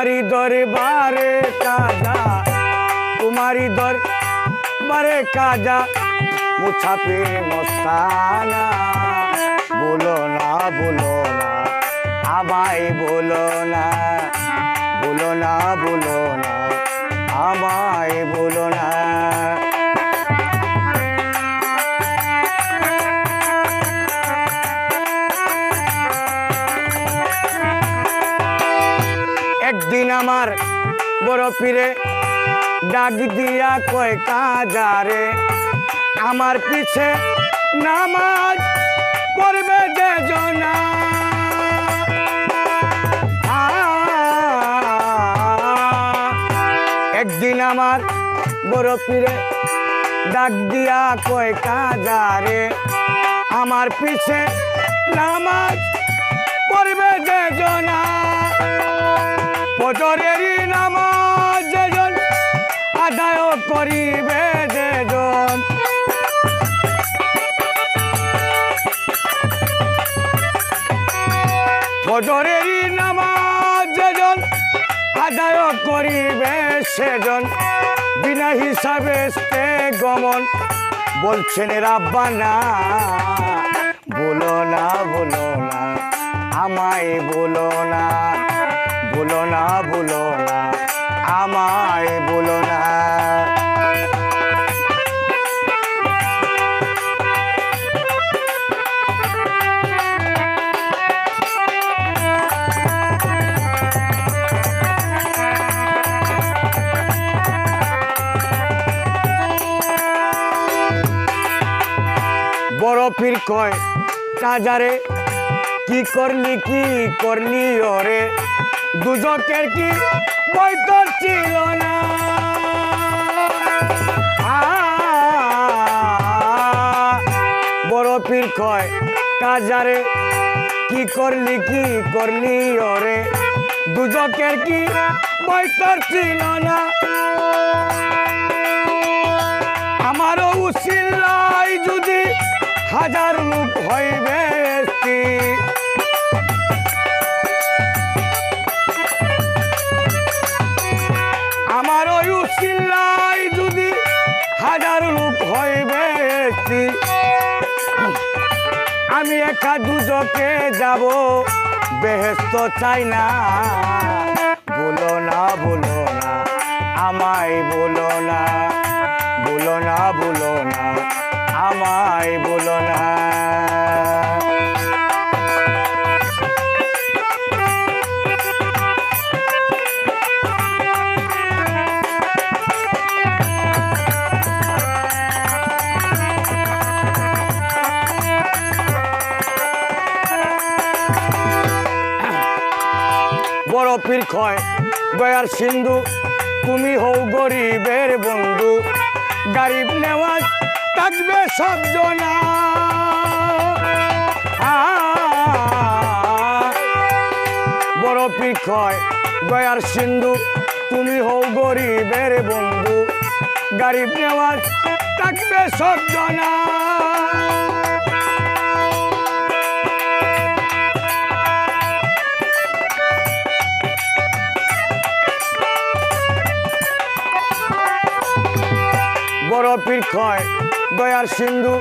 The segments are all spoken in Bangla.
তোমারি দরবারে কাজা, তোমারি দরবারে কাজা। মুছাফির মস্তানা, বলো না বলো না, আমায় বলো না বলো না বলো না, আমায় বলো না। একদিন আমার বড় পীরে, ডাক দিয়া কয় কাজারে আমার পিছে নামাজ পড়বে যে একদিন আমার বড় পীরে, ডাক দিয়া কয় কাজারে আমার পিছে নামাজ পড়বে যে পটরেরই নামাজ যেজন, আদায় করিবে যেজন। পটরেরই নামাজ যেজন, আদায় করিবে সেজন। বিনা হিসাবে গমন, বলছেন রাব্বানা বলো না বলো না, আমায় বলো না। না বলো না, আমায় বলো না। বড় পীর কয়, কাজারে, কি করলি কি করলি ওরে দুজকের কি বৈতর ছিল না। বড় পীর কয় কাজারে কি করলি কি করলি ওরে? দুজকের কি বৈতর ছিল না। আমারও উচিল্লাই যদি হাজার লোক হইবে আমি একা দুজকে যাব, বেহেস্ত চাই না। বলো না বলো না, আমায় বলো না বলো না বলো না, আমায় বলো না। পীর খয়, দয়ার সিন্ধু, তুমি হও গরিবের বন্ধু। গরিব নেওয়াজ থাকবে সব জনা বড় পীর খয়, দয়ার সিন্ধু, তুমি হও গরিবের বন্ধু। গরিব নেওয়াজ থাকবে সব জনা পীর দয়ার সিন্ধু,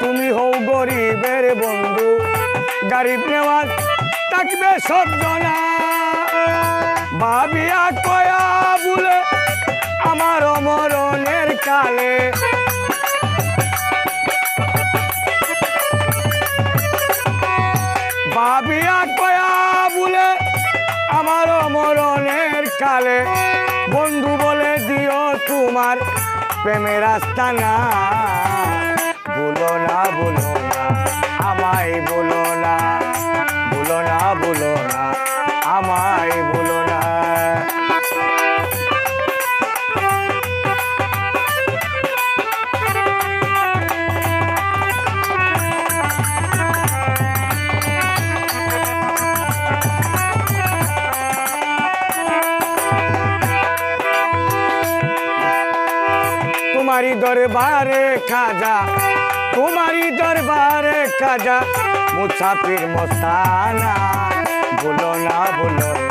তুমি হও গরিবের বন্ধু। গরিব নেওয়াজ থাকবে সব জনা ভাবিয়া কয়া বলে আমার মরণের কালে। ভাবিয়া কয়া বলে আমার মরণের কালে। বন্ধু বলে দিও তোমার প্রেমের রাস্তা না। বলো না বলো না। আমায় বলো না। বলো না বলো না। তোমারি দরবারে খাজা তোমারি দরবারে খাজা মুসাফির মস্তানা বলো না বলো